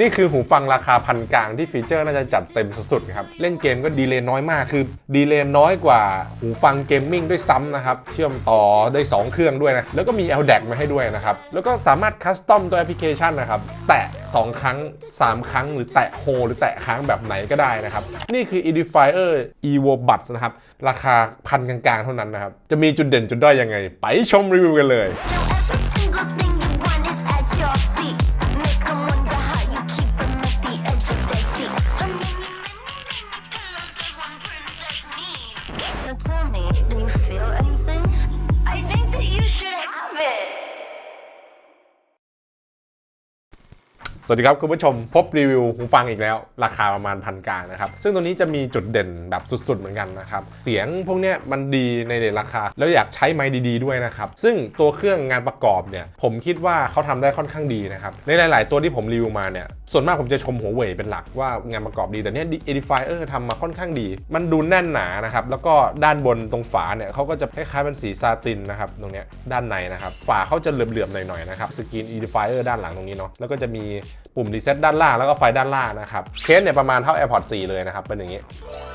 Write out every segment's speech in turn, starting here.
นี่คือหูฟังราคาพันกลางที่ฟีเจอร์น่าจะจัดเต็มสุดๆครับ เล่นเกมก็ดีเลย์น้อยมาก คือดีเลย์น้อยกว่าหูฟังเกมมิ่งด้วยซ้ำนะครับ เชื่อมต่อได้ 2 เครื่องด้วยนะ แล้วก็มี LDAC มาให้ด้วยนะครับ แล้วก็สามารถคัสตอมตัวแอปพลิเคชันนะครับ แตะ 2 ครั้ง 3 ครั้ง หรือแตะโฮหรือแตะค้างแบบไหนก็ได้นะครับ นี่คือ Edifier Evo Buds นะครับ ราคาพันกลางๆเท่านั้นนะครับ จะมีจุดเด่นจุดด้อยยังไง ไปชมรีวิวกันเลย Tell me, do you feel anything? I think that you should have it. สวัสดีครับคุณผู้ชมพบรีวิวหูฟังอีกแล้ว ราคาประมาณพันกลางนะครับ ซึ่งตัวนี้จะมีจุดเด่นแบบสุดๆเหมือนกันนะครับ เสียงพวกเนี้ยมันดีในเรทราคา แล้วอยากใช้ไมค์ดีๆด้วยนะครับ ซึ่งตัวเครื่องงานประกอบเนี่ย ผมคิดว่าเขาทำได้ค่อนข้างดีนะครับ ในหลาย ๆ ตัวที่ผมรีวิวมาเนี่ย ส่วนมากผมจะชมหัวเว่ยเป็นหลักว่างานประกอบดีแต่เนี้ย Edifier ทำมาค่อนข้างดี มันดูแน่นหนานะครับแล้วก็ด้านบนตรงฝาเนี่ยเขาก็จะคล้ายๆเป็นสีซาตินนะครับตรงเนี้ยด้านในนะครับฝาเขาจะเหลื่อมๆหน่อยๆนะครับสกรีน Edifier ด้านหลังตรงนี้เนาะแล้วก็จะมีปุ่มรีเซ็ตด้านล่างแล้วก็ไฟด้านล่างนะครับเคสเนี่ยประมาณเท่า AirPods 4 เลยนะครับเป็นอย่างนี้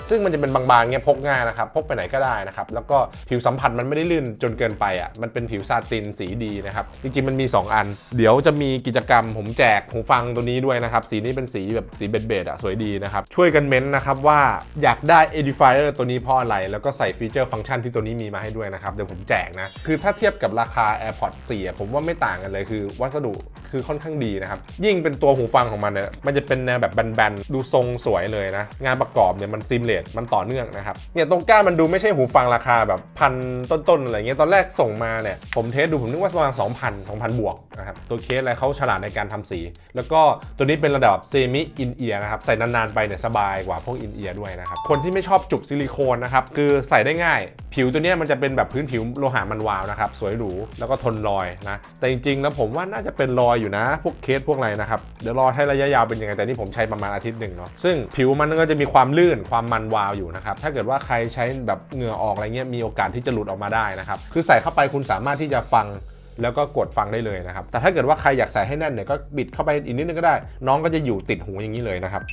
ซึ่งมันจะเป็นบางๆเงี้ยพกง่ายนะครับพกไปไหนก็ได้นะครับแล้วก็ผิวสัมผัสมันไม่ได้ลื่นจนเกินไปอะมันเป็นผิวซาตินสีดีนะครับจริงๆมันมี 2 อัน เดี๋ยวจะมีกิจกรรมผมแจกหูฟังตัวนี้ด้วยนะครับสีนี้เป็นสีแบบสีเบดๆอะสวยดีนะครับช่วยกันเม้นต์นะครับว่าอยากได้ Edifier ตัวนี้เพราะอะไร แล้วก็ใส่ฟีเจอร์ฟังก์ชันที่ตัวนี้มีมาให้ด้วยนะครับเดี๋ยวผมแจกนะคือถ้าเทียบกับราคา AirPods 4 ผมว่าไม่ต่างกันเลยคือ วัสดุ คือค่อนข้างดีนะครับ ยิ่งเป็นตัวหูฟังของมันเนี่ยมันจะเป็นแนวแบบแบนๆ ดูทรงสวยเลยนะ งานประกอบเนี่ยมันซิมเลตมันต่อเนื่องนะครับ เนี่ยตรงก้านมันดูไม่ใช่หูฟังราคาแบบพันต้นๆอะไรเงี้ย ตอนแรกส่งมาเนี่ยผมเทสดูผมนึกว่าประมาณ2,000 2,000 บวกนะครับ ตัวเคสอะไรเขาฉลาดในการทำสี แล้วก็ตัวนี้เป็นระดับเซมิอินเอียร์นะครับ ใส่นานๆไปเนี่ยสบายกว่าพวกอินเอียร์ด้วยนะครับ คนที่ไม่ชอบจุกซิลิโคนนะครับคือใส่ได้ง่าย ผิวตัวเนี้ยมันจะเป็นแบบพื้นผิวโลหะมันวาวนะครับสวยหรูแล้วก็ทนรอยนะแต่จริงๆแล้วผมว่าน่าจะเป็นรอยอยู่นะ พวกเคสพวกอะไรนะครับ เดี๋ยวรอให้ระยะยาวเป็นยังไง แต่นี่ผมใช้ประมาณอาทิตย์หนึ่งเนาะ ซึ่งผิวมันก็จะมีความลื่นความมันวาวอยู่นะครับ ถ้าเกิดว่าใครใช้แบบเหงื่อออกอะไรเงี้ย มีโอกาสที่จะหลุดออกมาได้นะครับ คือใส่เข้าไปคุณสามารถที่จะฟังแล้วก็กดฟังได้เลยนะครับ แต่ถ้าเกิดว่าใครอยากใส่ให้แน่นเนี่ยก็บิดเข้าไปอีกนิดนึงก็ได้ น้องก็จะอยู่ติดหูอย่างนี้เลยนะครับ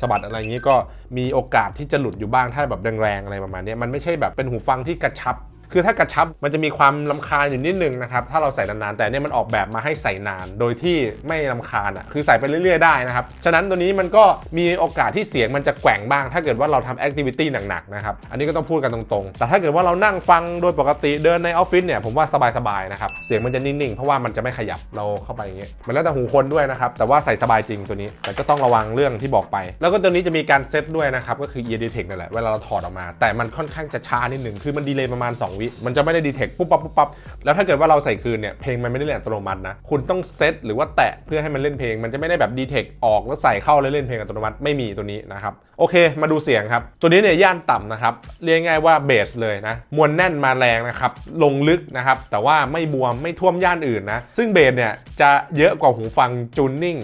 สะบัดอะไรอย่างนี้ก็มีโอกาสที่จะหลุดอยู่บ้างถ้าแบบแรงๆอะไรประมาณนี้มันไม่ใช่แบบเป็นหูฟังที่กระชับ คือถ้ากระชับมันจะมีความลำคาญอยู่นิดนึงนะครับถ้าเราใส่นานๆแต่เนี่ยมันออกแบบมาให้ใส่นาน โดยที่ไม่ลำคาญอะคือใส่ไปเรื่อยๆได้นะครับฉะนั้นตัวนี้มันก็มีโอกาสที่เสียงมันจะแกว่งบ้าง ถ้าเกิดว่าเราทำแอคทิวิตี้หนักๆนะครับอันนี้ก็ต้องพูดกันตรงๆ แต่ถ้าเกิดว่าเรานั่งฟังโดยปกติเดินในออฟฟิศเนี่ยผมว่าสบายๆนะครับเสียงมันจะนิ่งๆ เพราะว่ามันจะไม่ขยับเราเข้าไปอย่างเงี้ยมันแล้วแต่หูคนด้วยนะครับแต่ว่าใส่สบายจริงตัวนี้ แต่ก็ต้องระวังเรื่องที่บอกไป แล้วก็ตัวนี้จะมีการเซตด้วยนะครับก็คือ ear detect นั่นแหละเวลาเราถอดออกมา แต่มันค่อนข้างจะช้านิดนึงคือมันดีเลย์ประมาณ2วิ มันจะไม่ได้ดีเทคปุ๊บปั๊บปุ๊บปั๊บแล้วถ้าเกิดว่าเราใส่คืนเนี่ยเพลงมันไม่ได้เล่นอัตโนมัตินะ คุณต้องเซตหรือว่าแตะเพื่อให้มันเล่นเพลง มันจะไม่ได้แบบดีเทคออกแล้วใส่เข้าแล้วเล่นเพลงอัตโนมัติไม่มีตัวนี้นะครับโอเค มาดูเสียงครับ ตัวนี้เนี่ยย่านต่ำนะครับเรียกง่ายว่าเบสเลยนะมวลแน่นมาแรงนะครับลงลึกนะครับแต่ว่าไม่บวมไม่ท่วมย่านอื่นนะซึ่งเบสเนี่ยจะเยอะกว่าหูฟังจูนนิ่ง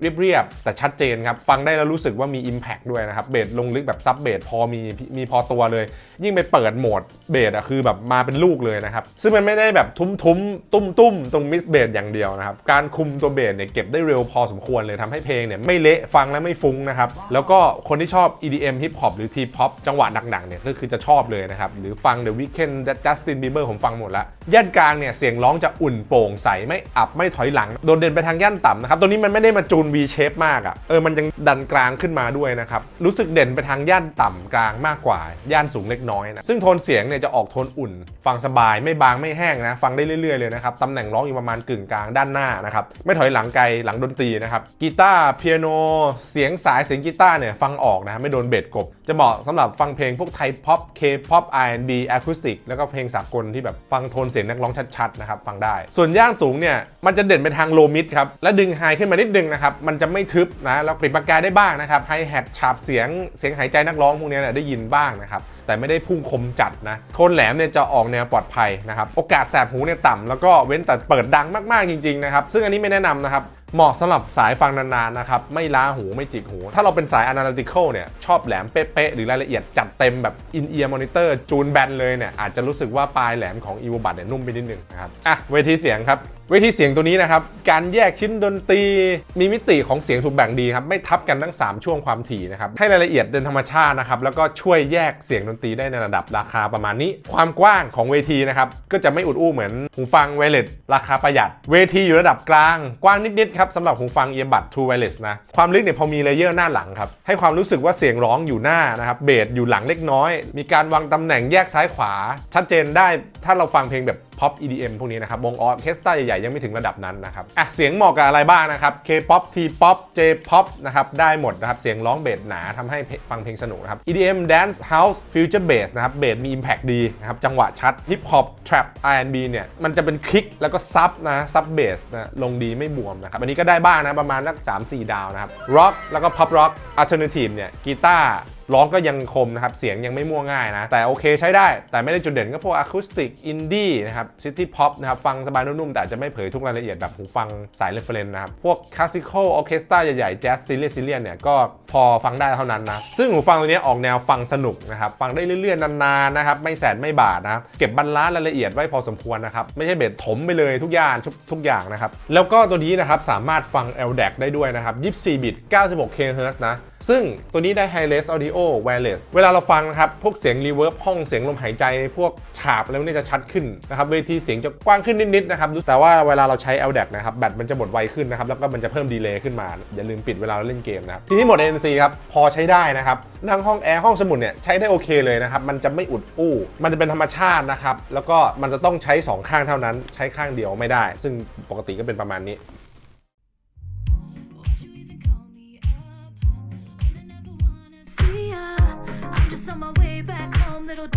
เรียบๆแต่ชัดเจนครับ ฟังได้แล้วรู้สึกว่ามี Impact ด้วยนะครับ เบสลงลึกแบบซับเบสพอมีมีพอตัวเลยยิ่งไปเปิดโหมดเบสอะคือแบบมาเป็นลูกเลยนะครับซึ่งมันไม่ได้แบบทุ้มทุ้มๆตุ้มตุ้มๆตรงมิสเบสอย่างเดียวนะครับการคุมตัวเบสเนี่ยเก็บได้เร็วพอสมควรเลยทำให้เพลงเนี่ยไม่เละฟังแล้วไม่ฟุ้งนะครับแล้วก็คนที่ชอบ EDM Hip Hop หรือ T-pop จังหวะหนักๆเนี่ยก็คือจะชอบเลยนะครับหรือฟัง The Weeknd Justin Bieber ผมฟังหมดละย่านกลางเนี่ยเสียงร้องจะอุ่นโปร่งใสไม่อับไม่ถอยหลังโดดเด่นไปทางย่านต่ำนะครับตัวนี้มันไม่ได้มาจูน V shape มากอะ่ะเออมันยังดันกลางขึ้นมาด้วยนะครับรู้สึกเด่นไปทางย่านต่ำกลางมากกว่าย่านสูงเล็กน้อยนะซึ่งโทนเสียงเนี่ยจะออกโทนอุ่น ฟังสบายไม่บางไม่แห้งนะฟังได้เรื่อยๆเลยนะครับตำแหน่งร้องอยู่ประมาณกึ่งกลางด้านหน้านะครับไม่ถอยหลังไกลหลังดนตรีนะครับกีตาร์เปียโนเสียงสายเสียงกีตาร์เนี่ยฟังออกนะไม่โดนเบสกบ จะเหมาะสำหรับฟังเพลงพวกไทยพ็อปเคพ็อป R&B อะคูสติกแล้วก็เพลงสากลที่แบบฟังโทนเสียงนักร้องชัดๆนะครับฟังได้ ส่วนย่านสูงเนี่ยมันจะเด่นไปทางโลมิดครับและดึงไฮขึ้นมานิดนึงนะครับมันจะไม่ทึบนะแล้วปริดปากกาได้บ้างนะครับไฮแฮทฉาบเสียงเสียงหายใจนักร้องพวกเนี้เนี่ยได้ยินบ้างนะครับแต่ไม่ได้พุ่งคมจัดนะโทนแหลมเนี่ยจะออกแนวปลอดภัยนะครับโอกาสแสบหูเนี่ยต่ำแล้วก็เว้นแต่เปิดดังมากๆจริงๆนะครับซึ่งอันนี้ไม่แนะนำนะครับ เหมาะสำหรับสายฟังนานๆนะครับ ไม่ล้าหูไม่จิกหู ถ้าเราเป็นสาย analytical เนี่ย ชอบแหลมเป๊ะๆหรือรายละเอียดจัดเต็มแบบ in ear monitor จูนแบนเลยเนี่ย อาจจะรู้สึกว่าปลายแหลมของ e v o b u d เนี่ยนุ่มไปนิดนึงนะครับ อะเวทีเสียงครับเวทีเสียงตัวนี้นะครับ การแยกชิ้นดนตรี มีมิติของเสียงถูกแบ่งดีครับ ไม่ทับกันทั้ง 3 ช่วงความถี่นะครับ ให้รายละเอียดเป็นธรรมชาตินะครับ แล้วก็ช่วยแยกเสียงดนตรีได้ในระดับราคาประมาณนี้ ความกว้างของเวทีนะครับ ก็จะไม่อุดอู้เหมือนหูฟังไวเลสราคาประหยัด เวทีอยู่ระดับกลาง กว้างนิดๆครับสำหรับหูฟังเอียบัต True Wireless นะ ความลึกเนี่ยพอมีเลเยอร์หน้าหลังครับ ให้ความรู้สึกว่าเสียงร้องอยู่หน้านะครับ เบสอยู่หลังเล็กน้อย มีการวางตำแหน่งแยกซ้ายขวา ชัดเจนได้ถ้าเราฟังเพลงแบบ pop EDM พวกนี้นะครับวงออเคสตราใหญ่ๆ ยังไม่ถึงระดับนั้นนะครับอะเสียงเหมาะกับอะไรบ้างนะครับ K-pop T-pop J-pop นะครับได้หมดนะครับเสียงร้องเบสหนาทำให้ฟังเพลงสนุกนะครับ EDM Dance House Future Bass นะครับเบสมี Impact ดีนะครับจังหวะชัด Hip Hop Trap R&B เนี่ยมันจะเป็นคลิกแล้วก็ซับนะซับเบสนะลงดีไม่บวมนะครับอันนี้ก็ได้บ้างนะประมาณสัก3-4 ดาวนะครับ Rock แล้วก็ Pop Rock Alternative เนี่ยกีตาร์ ร้องก็ยังคมนะครับ เสียงยังไม่มั่วง่ายนะ แต่โอเคใช้ได้ แต่ไม่ได้จุดเด่นก็พวกอะคูสติก อินดี้นะครับ ซิตี้พ็อปนะครับ ฟังสบายนุ่มๆ แต่จะไม่เผยทุกรายละเอียดแบบหูฟังสายเรฟเฟรนนะครับ พวกคลาสสิคอลออเคสตราใหญ่ๆ แจ๊สซีเรียสซีเรียสเนี่ย ก็พอฟังได้เท่านั้นนะ ซึ่งหูฟังตัวนี้ออกแนวฟังสนุกนะครับ ฟังได้เรื่อยๆ นานๆ นะครับ ไม่แสนไม่บาดนะเก็บบรรลันซ์รายละเอียดไว้พอสมควรนะครับ ไม่ใช่เบ็ดถมไปเลยทุกอย่างทุกทุกอย่างนะครับ แล้วก็ตัวนี้นะครับสามารถฟัง LDAC ได้ด้วยนะครับ24บิต 96 kHz นะ ซึ่งตัวนี้ได้ Hi-Res Audio Wireless เวลาเราฟังนะครับ พวกเสียงรีเวิร์บห้องเสียงลมหายใจ พวกฉาบแล้วเนี่ยจะชัดขึ้นนะครับ เวทีเสียงจะกว้างขึ้นนิดๆนะครับ แต่ว่าเวลาเราใช้ LDAC นะครับ แบตมันจะหมดไวขึ้นนะครับ แล้วก็มันจะเพิ่มดีเลย์ขึ้นมา อย่าลืมปิดเวลาเราเล่นเกมนะครับ ทีนี้โหมด ANC ครับ พอใช้ได้นะครับ นั่งห้องแอร์ห้องสมุดเนี่ยใช้ได้โอเคเลยนะครับ มันจะไม่อุดอู้ มันจะเป็นธรรมชาตินะครับ แล้วก็มันจะต้องใช้สองข้างเท่านั้น ใช้ข้างเดียวไม่ได้ ซึ่งปกติก็เป็นประมาณนี้ on my way back home, little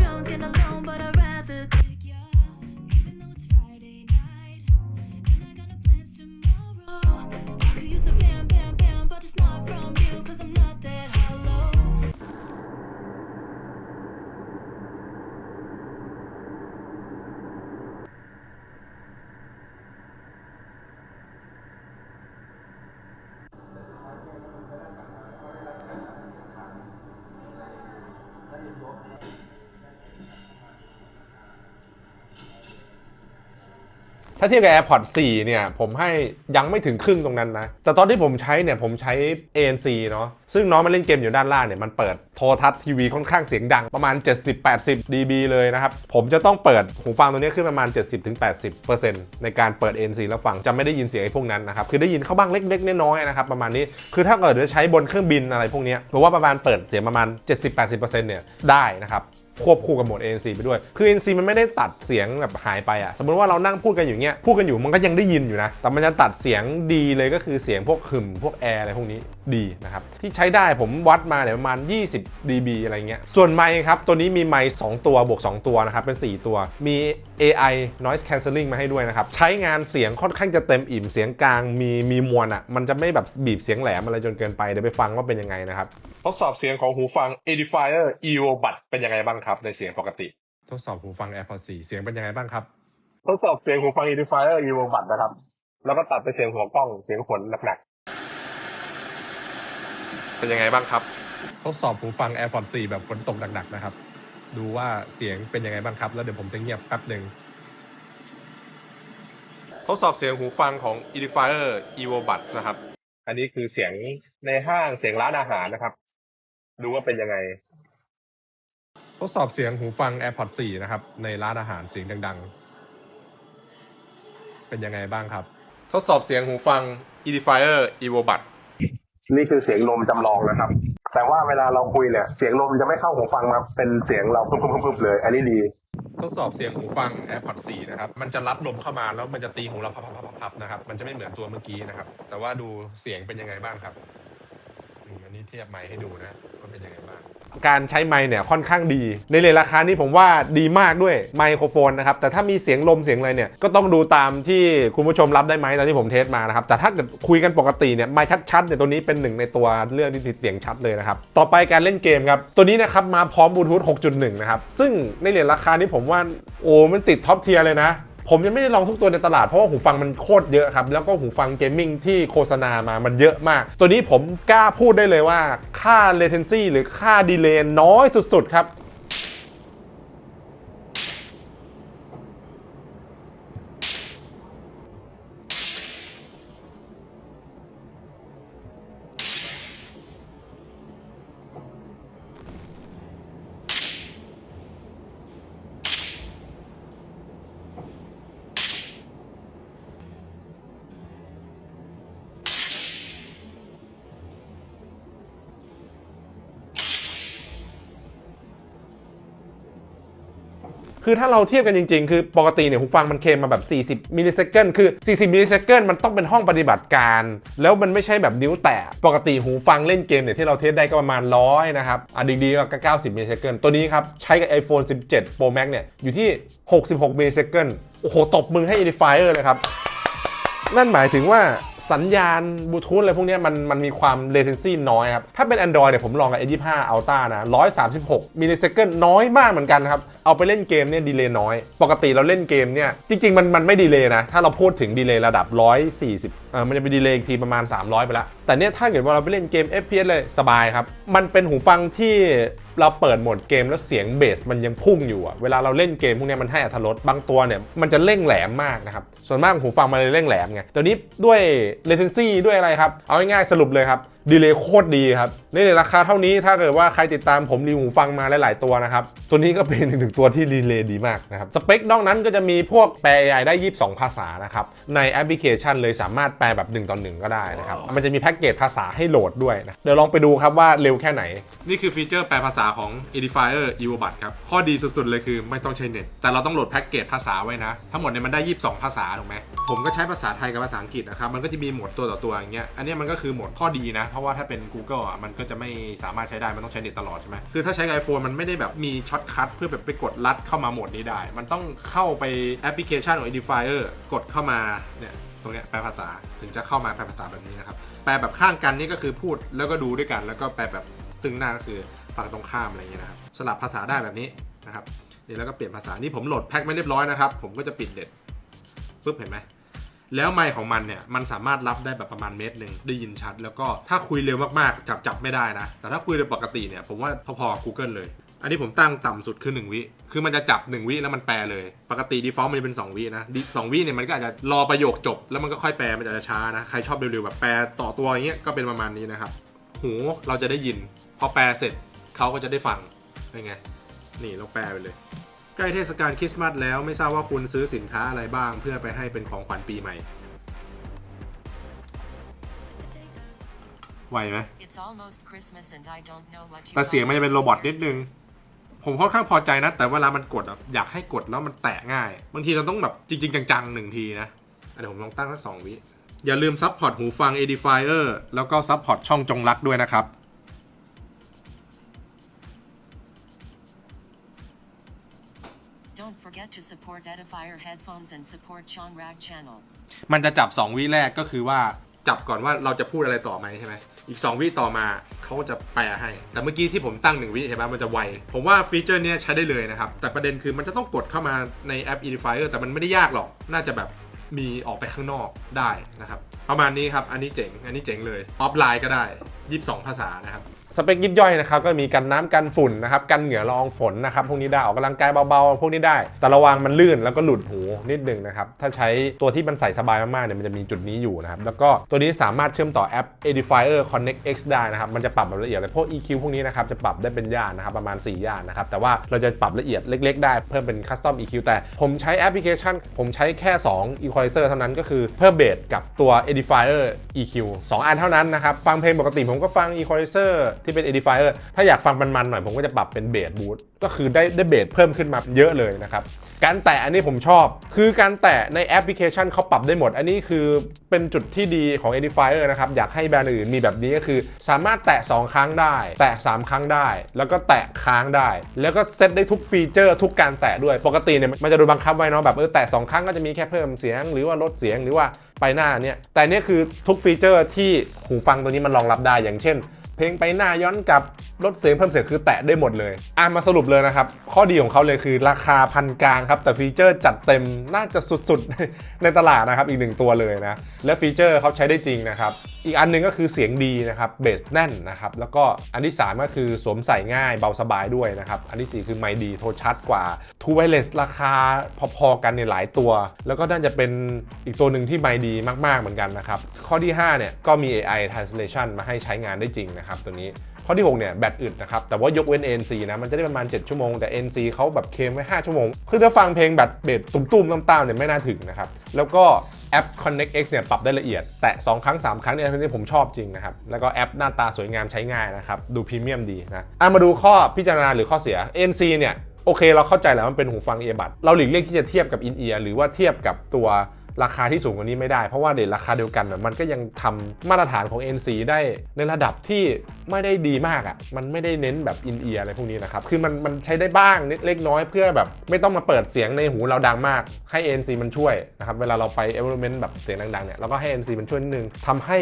ถ้าเทียบกับ AirPods 4 เนี่ย ผมให้ยังไม่ถึงครึ่งตรงนั้นนะ แต่ตอนที่ผมใช้เนี่ย ผมใช้ ANC เนาะซึ่งน้องมันเล่นเกมอยู่ด้านล่างเนี่ย มันเปิดโทรทัศน์ทีวีค่อนข้างเสียงดังประมาณ 70-80 dB เลยนะครับ ผมจะต้องเปิดหูฟังตัวนี้ขึ้นประมาณ 70-80%ในการเปิด ANC แล้วฟังจะไม่ได้ยินเสียงไอ้พวกนั้นนะครับ คือได้ยินเข้าบ้างเล็กๆน้อยๆนะครับประมาณนี้คือถ้าเกิดจะใช้บนเครื่องบินอะไรพวกนี้ยผมว่าประมาณเปิดเสียงประมาณ 70-80%เนี่ยได้นะครับ ควบคู่กับโหมด ANC ไปด้วย คือ ANC มันไม่ได้ตัดเสียงแบบหายไปอะสมมติว่าเรานั่งพูดกันอยู่เงี้ย พูดกันอยู่มันก็ยังได้ยินอยู่นะ แต่มันจะตัดเสียงดีเลยก็คือเสียงพวกหึมพวกแอร์อะไรพวกนี้ ดีนะครับที่ใช้ได้ผมวัดมาเนี่ยประมาณ 20 dB อะไรเงี้ยส่วนไมค์ครับตัวนี้มีไมค์2ตัวบวก 2 ตัวนะครับเป็น 4 ตัวมี AI noise cancelling มาให้ด้วยนะครับใช้งานเสียงค่อนข้างจะเต็มอิ่มเสียงกลางมีมีมวลอะมันจะไม่แบบบีบเสียงแหลมอะไรจนเกินไปเดี๋ยวไปฟังว่าเป็นยังไงนะครับทดสอบเสียงของหูฟัง Edifier Evo Buds เป็นยังไงบ้างครับในเสียงปกติ ทดสอบหูฟัง AirPods 4เสียงเป็นยังไงบ้างครับ ทดสอบเสียงหูฟัง Edifier Evo Buds นะครับ แล้วก็ตัดไปเสียงหัวกล้องเสียงขนหนักๆ เป็นยังไงบ้างครับ ทดสอบหูฟัง AirPods 4 แบบฝนตกหนักๆนะครับ ดูว่าเสียงเป็นยังไงบ้างครับ แล้วเดี๋ยวผมจะเงียบแป๊บหนึ่งทดสอบเสียงหูฟังของ Edifier Evo Buds นะครับ อันนี้คือเสียงในห้างเสียงร้านอาหารนะครับ ดูว่าเป็นยังไง ทดสอบเสียงหูฟัง AirPods 4 นะครับ ในร้านอาหารเสียงดัง ๆ เป็นยังไงบ้างครับ ทดสอบเสียงหูฟัง Edifier Evo Buds นี่คือเสียงลมจำลองนะครับ แต่ว่าเวลาเราคุยเนี่ย เสียงลมจะไม่เข้าหูฟังมาเป็นเสียงเราปุ๊บปุ๊บเลย อันนี้ดีทดสอบเสียงหูฟัง AirPods 4 นะครับ มันจะรับลมเข้ามาแล้วมันจะตีหูเราพับพับนะครับ มันจะไม่เหมือนตัวเมื่อกี้นะครับ แต่ว่าดูเสียงเป็นยังไงบ้างครับ อันนี้เทียบไมค์ให้ดูนะ เป็นยังไงบ้างการใช้ไมค์เนี่ยค่อนข้างดี ในเลทราคานี้ผมว่าดีมากด้วยไมโครโฟนนะครับ แต่ถ้ามีเสียงลมเสียงอะไรเนี่ยก็ต้องดูตามที่คุณผู้ชมรับได้ไหมตอนที่ผมเทสมานะครับ แต่ถ้าเกิดคุยกันปกติเนี่ยไมค์ชัดๆเนี่ยตัวนี้เป็นหนึ่งในตัวเรื่องที่ติดเสียงชัดเลยนะครับ ต่อไปการเล่นเกมครับ ตัวนี้นะครับมาพร้อมบลูทูธ6.1 นะครับ ซึ่งในเลทราคานี้ผมว่าโอ้มันติดท็อปเทียร์เลยนะ ผมยังไม่ได้ลองทุกตัวในตลาดเพราะว่าหูฟังมันโคตรเยอะครับ แล้วก็หูฟังเกมมิ่งที่โฆษณามามันเยอะมาก ตัวนี้ผมกล้าพูดได้เลยว่าค่า latency หรือค่า delay น้อยสุดๆครับ คือถ้าเราเทียบกันจริง ๆ คือปกติเนี่ยหูฟังมันเคมมาแบบ 40 มิลลิเซคันคือ 40 มิลลิเซคันมันต้องเป็นห้องปฏิบัติการ แล้วมันไม่ใช่แบบนิ้วแตะปกติหูฟังเล่นเกมเนี่ยที่เราเทสได้ก็ประมาณ100นะครับอะดีๆก็90 มิลลิเซคันตัวนี้ครับใช้กับ iPhone 17 Pro Max เนี่ยอยู่ที่ 66 มิลลิเซคันโอ้โหตบมือให้ Edifier เลยครับนั่นหมายถึงว่า สัญญาณบลูทูธอะไรพวกนี้มันมันมีความ latency น้อยครับ ถ้าเป็น Android เนี่ยผมลองกับ A25 Ultra นะ 136มิลลิเซคันน้อยมากเหมือนกันครับ เอาไปเล่นเกมเนี่ยดีเลย์น้อย ปกติเราเล่นเกมเนี่ยจริง ๆ มันมันไม่ดีเลย์นะ ถ้าเราพูดถึงดีเลย์ระดับ 140เออมันจะเป็นดีเลย์อีกทีประมาณ 300 ไปละแต่เนี่ยถ้าเกิดว่าเราไปเล่นเกม FPS เลยสบายครับมันเป็นหูฟังที่ เราเปิดโหมดเกมแล้วเสียงเบสมันยังพุ่งอยู่อะเวลาเราเล่นเกมพวกนี้มันให้อรรถรสบางตัวเนี่ยมันจะเร่งแหลมมากนะครับส่วนมากหูฟังมันเลยเร่งแหลมไงเดี๋ยวนี้ด้วย latency ด้วยอะไรครับเอาง่ายๆสรุปเลยครับ ดีเลย์โคตรดีครับในราคาเท่านี้ถ้าเกิดว่าใครติดตามผมรีวิวหูฟังมาหลาย ๆ ตัวนะครับ ตัวนี้ก็เป็นหนึ่งตัวที่ดีเลย์ดีมากนะครับสเปคนอกนั้นก็จะมีพวกแปล AI ได้ 22 ภาษานะครับในแอปพลิเคชันเลยสามารถแปลแบบ1ต่อ1ก็ได้นะครับมันจะมีแพ็กเกจภาษาให้โหลดด้วยนะเดี๋ยวลองไปดูครับว่าเร็วแค่ไหน นี่คือฟีเจอร์แปลภาษาของ Edifier EvoBud ครับข้อดีสุด ๆ เลยคือไม่ต้องใช้เน็ตแต่เราต้องโหลดแพ็กเกจภาษาไว้นะทั้งหมดเนี่ยมันได้ 22 ภาษาถูกไหมผมก็ใช้ภาษาไทยกับภาษาอังกฤษนะครับมันก็จะมีโหมดตัวต่อตัวอย่างเงี้ยอันเนี้ยมันก็คือโหมดข้อดีนะเพราะว่าถ้าเป็น Google อะมันก็จะไม่สามารถใช้ได้มันต้องใช้เน็ตตลอดใช่ไหมคือถ้าใช้ iPhone มันไม่ได้แบบมีช็อตคัทเพื่อแบบไปกดลัดเข้ามาโหมดนี้ได้ มันต้องเข้าไปแอปพลิเคชันของ Edifier กดเข้ามาเนี่ยตรงเนี้ยแปลภาษาถึงจะเข้ามาแปลภาษาแบบนี้นะครับแปลแบบข้างกันนี่ก็คือพูดแล้วก็ดูด้วยกัน แล้วก็แปลแบบซึ่งหน้าก็คือฝั่งตรงข้ามอะไรอย่างเงี้ยนะครับสลับภาษาได้แบบนี้นะครับนี่แล้วก็เปลี่ยนภาษานี่ผมโหลดแพ็คไม่เรียบร้อยนะครับผมก็จะปิดเด็ดปุ๊บเห็นไหม แล้วไมค์ของมันเนี่ยมันสามารถรับได้แบบประมาณเมตรหนึ่งได้ยินชัด แล้วก็ถ้าคุยเร็วมากๆ จับจับไม่ได้นะ แต่ถ้าคุยโดยปกติเนี่ยผมว่าพอๆกับ Google เลย อันนี้ผมตั้งต่ำสุดคือ 1 วิ คือมันจะจับ 1 วิแล้วมันแปลเลย ปกติ default มันจะเป็น 2 วินะสองวิเนี่ยมันก็อาจจะรอประโยคจบ แล้วมันก็ค่อยแปลมันจะช้านะใครชอบเร็วๆแบบแปลต่อตัวอย่างเงี้ยก็เป็นประมาณนี้นะครับหูเราจะได้ยิน พอแปลเสร็จเขาก็จะได้ฟังเป็นไงนี่เราแปลไปเลย ใกล้เทศกาลคริสต์มาสแล้วไม่ทราบว่าคุณซื้อสินค้าอะไรบ้าง เพื่อไปให้เป็นของขวัญปีใหม่ ไหวไหม It's almost Christmas and I don't know what you แต่เสียงมันจะเป็นโรบอทนิดนึง ผมค่อนข้างพอใจนะ แต่เวลามันกดอะอยากให้กดแล้วมันแตะง่าย บางทีเราต้องแบบจริง ๆ จังๆหนึ่งทีนะอะเดี๋ยวผมลองตั้งสักสองวิ อย่าลืมซัพพอร์ตหูฟัง Edifier แล้วก็ซัพพอร์ตช่องจงรักด้วยนะครับ set to support Edifier headphones and support Chon Rag channel. มันจะจับ 2 วิแรกก็คือว่าจับก่อนว่าเราจะพูดอะไรต่อไหมใช่ไหมอีก 2 วิต่อมาเขาจะแปลให้ แต่เมื่อกี้ที่ผมตั้ง 1 วิเห็นไหมมันจะไว ผมว่าฟีเจอร์เนี้ยใช้ได้เลยนะครับ แต่ประเด็นคือมันจะต้องกดเข้ามาในแอป Edifier แต่มันไม่ได้ยากหรอก น่าจะแบบมีออกไปข้างนอกได้นะครับ ประมาณนี้ครับ อันนี้เจ๋ง อันนี้เจ๋งเลย ออฟไลน์ก็ได้ 22 ภาษานะครับ สเปคยิบย่อยนะครับก็มีกันน้ำกันฝุ่นนะครับกันเหงื่อละอองฝนนะครับพวกนี้ได้ออกกำลังกายเบาๆพวกนี้ได้ แต่ระวังมันลื่นแล้วก็หลุดหูนิดนึงนะครับถ้าใช้ตัวที่มันใส่สบายมากๆเนี่ยมันจะมีจุดนี้อยู่นะครับแล้วก็ตัวนี้สามารถเชื่อมต่อแอป Edifier Connect X ได้นะครับมันจะปรับแบบละเอียดเลยพวก EQ พวกนี้นะครับจะปรับได้เป็นย่านนะครับประมาณ 4 ย่านนะครับแต่ว่าเราจะปรับละเอียดเล็ก ๆ ได้เพิ่มเป็น Custom EQ แต่ผมใช้แอปพลิเคชัน ผมใช้แค่ 2 Equalizer เท่านั้นก็คือเพิ่มเบสกับตัว Edifier EQ 2 อันเท่านั้นนะครับฟังเพลงปกติผมก็ฟัง Equalizer ที่เป็น edifier ถ้าอยากฟังมันๆหน่อยผมก็จะปรับเป็นเบสบูทก็คือได้ได้เบสเพิ่มขึ้นมาเยอะเลยนะครับ การแตะอันนี้ผมชอบ คือการแตะในแอปพลิเคชันเขาปรับได้หมด อันนี้คือเป็นจุดที่ดีของ edifier นะครับ อยากให้แบรนด์อื่นมีแบบนี้ก็คือ สามารถแตะ 2 ครั้งได้ แตะ 3 ครั้งได้ แล้วก็แตะค้างได้ แล้วก็เซตได้ทุกฟีเจอร์ทุกการแตะด้วยปกติเนี่ยมันจะโดนบังคับไว้เนาะแบบเออแตะ 2 ครั้งก็จะมีแค่เพิ่มเสียง หรือว่าลดเสียงหรือว่าไปหน้าเนี่ยแต่เนี่ยคือทุกฟีเจอร์ที่หูฟังตัวนี้มันรองรับได้อย่างเช่น เพลงไปหน้าย้อนกลับ ลดเสียงเพิ่มเสียงคือแตะได้หมดเลย อะมาสรุปเลยนะครับ ข้อดีของเขาเลยคือราคาพันกลางครับ แต่ฟีเจอร์จัดเต็มน่าจะสุดๆ ในตลาดนะครับ อีกหนึ่งตัวเลยนะ และฟีเจอร์เขาใช้ได้จริงนะครับ อีกอันหนึงก็คือเสียงดีนะครับเบสแน่นนะครับ แล้วก็อันที่ 3 ก็คือสวมใส่ง่ายเบาสบายด้วยนะครับ อันทีสี่4 คือไมดีโทรชัดกว่า True Wireless ราคาพอๆกันในหลายตัว แล้วก็น่าจะเป็นอีกตัวหนึ่งที่ไมดีมากๆเหมือนกันนะครับข้อที่5เนี่ยก็มี AI translation มาให้ใช้งานได้จริงนะครับตัวนี้ ข้อที่6เนี่ยแบตอึดนะครับแต่ว่ายกเว้น ANC นะมันจะได้ประมาณ 7 ชั่วโมงแต่ NC เขาแบบเคมไว้ 5 ชั่วโมง คือถ้าฟังเพลงแบตเบสตุ้มๆต่ำๆเนี่ยไม่น่าถึงนะครับแล้วก็แอป Connect X เนี่ยปรับได้ละเอียด แต่2ครั้ง 3 ครั้งเนี่ยที่ผมชอบจริงนะครับ แล้วก็แอปหน้าตาสวยงามใช้ง่ายนะครับ ดูพรีเมียมดีนะอะมาดูข้อพิจารณาหรือข้อเสีย NC เนี่ยโอเคเราเข้าใจแล้วมันเป็นหูฟังเอียบัดเราหลีกเลี่ยงที่จะเทียบกับอินเอียร์หรือว่าเทียบกับตัว ราคาที่สูงกว่านี้ไม่ได้ เพราะว่าเดทราคาเดียวกันมันก็ยังทำมาตรฐานของ NC ได้ในระดับที่ไม่ได้ดีมากอะ่ะมันไม่ได้เน้นแบบอินเอียร์อะไรพวกนี้นะครับ คือมันมันใช้ได้บ้างเล็กน้อยเพื่อแบบ ไม่ต้องมาเปิดเสียงในหูเราดังมากให้ NC มันช่วยนะครับเวลาเราไป environment แบบเสียงดังๆเนี่ยเราก็ให้ NC มันช่วยนิดนึงทำให้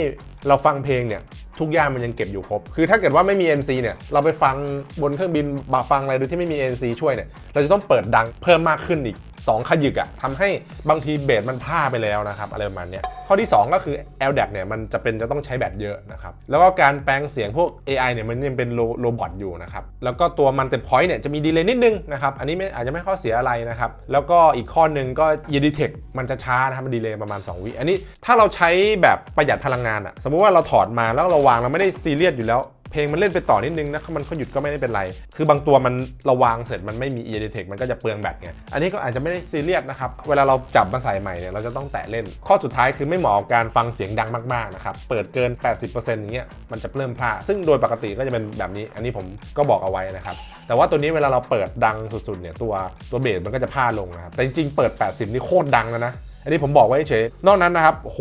เราฟังเพลงเนี่ยทุกอย่างมันยังเก็บอยู่ครบ คือถ้าเกิดว่าไม่มี NC เนี่ยเราไปฟังบนเครื่องบินบาฟังอะไรโดยที่ไม่มี NC ช่วยเนี่ยเราจะต้องเปิดดังเพิ่มมากขึ้นอีก 2 ขยึกอะทำให้บางทีเบสมันพลาดไปแล้วนะครับอะไรประมาณเนี้ยข้อที่ 2 ก็คือ LDAC เนี่ยมันจะเป็นจะต้องใช้แบตเยอะนะครับแล้วก็การแปลงเสียงพวก AI เนี่ยมันยังเป็นโลโรบอทอยู่นะครับแล้วก็ตัวมันเต็ point เนี่ยจะมีดีเลย์นิดนึงนะครับอันนี้ไม่อาจจะไม่ข้อเสียอะไรนะครับแล้วก็อีกข้อหนึ่งก็ e d i t e c มันจะช้านะครับมันดีเลย์ประมาณ 2 วิอันนี้ถ้าเราใช้แบบประหยัดพลังงานอะสมมุติว่าเราถอดมาแล้วเราวางเราไม่ได้ซีเรียสอยู่แล้ว เพลงมันเล่นไปต่อนิดนึงนะมันก็หยุดก็ไม่ได้เป็นไร คือบางตัวมันราวางเสร็จมันไม่มี e d i t e c มันก็จะเปลืองแบตไง อันนี้ก็อาจจะไม่ได้ซีเรียสนะครับ เวลาเราจับมาใส่ใหม่เนี่ยเราจะต้องแตะเล่น ข้อสุดท้ายคือไม่เหมาะกับการฟังเสียงดังมากๆนะครับ เปิดเกิน 80%อย่างเงี้ยมันจะเริ่มพลาดซึ่งโดยปกติก็จะเป็นแบบนี้ อันนี้ผมก็บอกเอาไว้นะครับ แต่ว่าตัวนี้เวลาเราเปิดดังสุดๆเนี่ยตัวตัวเบสมันก็จะพลาดลงนะครับ แต่จริงๆเปิด 80 นี่โคตรดังแล้วนะ อันนี้ผมบอกไว้เฉย นอกนั้นนะครับโอ้โห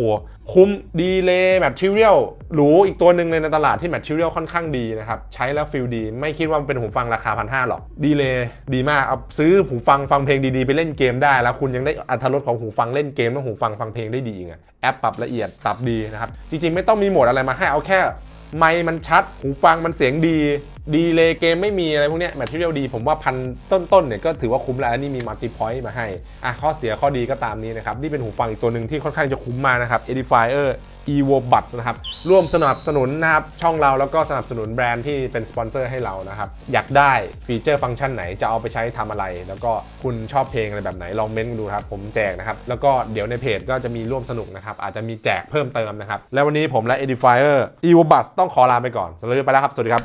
คุ้มดีเลยแมทเรียลหรูอีกตัวหนึ่งเลยในตลาดที่แมทเรียลค่อนข้างดีนะครับ ใช้แล้วฟิลดี ไม่คิดว่ามันเป็นหูฟังราคาพันห้าหรอก ดีเลยดีมาก เอาซื้อหูฟังฟังเพลงดีๆ ไปเล่นเกมได้ แล้วคุณยังได้อัตรรสของหูฟังเล่นเกมและหูฟังฟังเพลงได้ดีอีกอะแอปปรับละเอียดปรับดีนะครับ จริงๆ ไม่ต้องมีโหมดอะไรมาให้เอาแค่ ไมค์มันชัด หูฟังมันเสียงดี ดีเลยเกมไม่มีอะไรพวกนี้แมทเทียลดี ผมว่าพันต้นๆเนี่ยก็ถือว่าคุ้มแล้วอันนี้มีมัลติพอยต์มาให้อะข้อเสียข้อดีก็ตามนี้นะครับ นี่เป็นหูฟังอีกตัวหนึ่งที่ค่อนข้างจะคุ้มมานะครับ Edifier Evo b u t s นะครับ ร่วมสนับสนุนนะครับ ช่องเราแล้วก็สนับสนุนแบรนด์ที่เป็นสปอนเซอร์ให้เรานะครับ อยากได้ฟีเจอร์ฟังก์ชันไหนจะเอาไปใช้ทำอะไร แล้วก็คุณชอบเพลงอะไรแบบไหนลองเม้นต์ดูครับ ผมแจกนะครับ แล้วก็เดี๋ยวในเพจก็จะมีร่วมสนุกนะครับ อาจจะมีแจกเพิ่มเติมนะครับ แล้ววันนี้ผมและ Edifier e w o b u t s ต้องขอลาไปก่อนสวัสดีไปแล้วครับ สวัสดีครับ